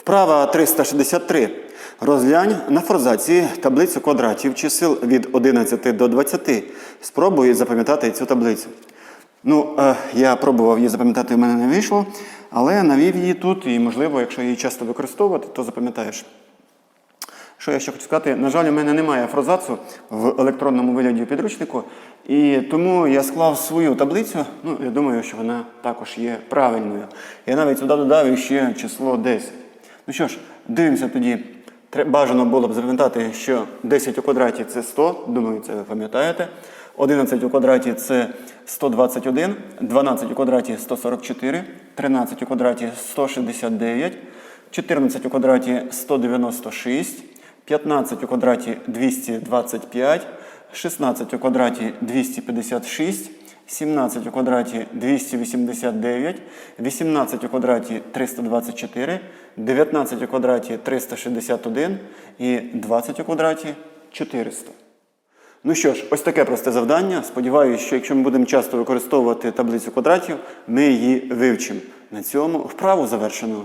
Вправа 363. Розглянь на форзації таблицю квадратів чисел від 11 до 20. Спробуй запам'ятати цю таблицю. Ну, е, я пробував її запам'ятати, в мене не вийшло, але навів її тут, і, можливо, якщо її часто використовувати, то запам'ятаєш. Що я ще хочу сказати? На жаль, у мене немає фрозацу в електронному вигляді підручнику, і тому я склав свою таблицю. Ну, я думаю, що вона також є правильною. Я навіть сюди додав ще число 10. Ну що ж, дивимося тоді. Бажано було б запам'ятати, що 10 у квадраті це 100, думаю, це ви пам'ятаєте. 11 у квадраті це 121, 12 у квадраті 144, 13 у квадраті 169, 14 у квадраті 196, 15 у квадраті 225, 16 у квадраті 256, 17 у квадраті 289, 18 у квадраті 324, 19 у квадраті 361 і 20 у квадраті 400. Ну що ж, ось таке просте завдання. Сподіваюся, що якщо ми будемо часто використовувати таблицю квадратів, ми її вивчимо. На цьому вправу завершено.